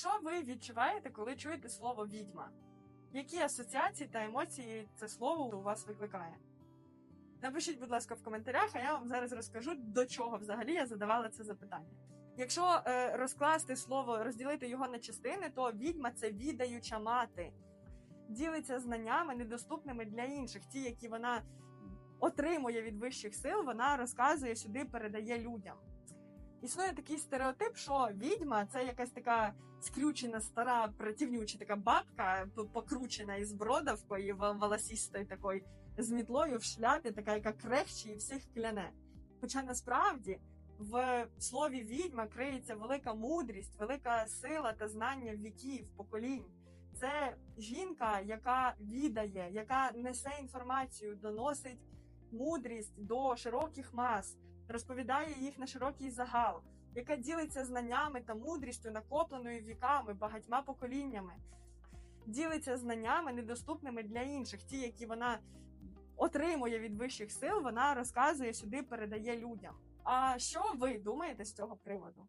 Що ви відчуваєте, коли чуєте слово відьма? Які асоціації та емоції це слово у вас викликає? Напишіть, будь ласка, в коментарях, а я вам зараз розкажу, до чого взагалі я задавала це запитання. Якщо е, розкласти слово, розділити його на частини, то відьма це відаюча мати, ділиться знаннями, недоступними для інших. Ті, які вона отримує від вищих сил, вона розказує сюди, передає людям. Існує такий стереотип, що відьма це якась така скрючена, стара, противнюча така бабка, покручена із бродавкою, волосістою такою, з мітлою в шляпі, така, яка крехче і всіх кляне. Хоча насправді в слові відьма криється велика мудрість, велика сила та знання віків, поколінь. Це жінка, яка відає, яка несе інформацію, доносить мудрість до широких мас, розповідає їх на широкий загал, яка ділиться знаннями та мудрістю, накопленою віками, багатьма поколіннями, ділиться знаннями, недоступними для інших. Ті, які вона отримує від вищих сил, вона розказує сюди, передає людям. А що ви думаєте з цього приводу?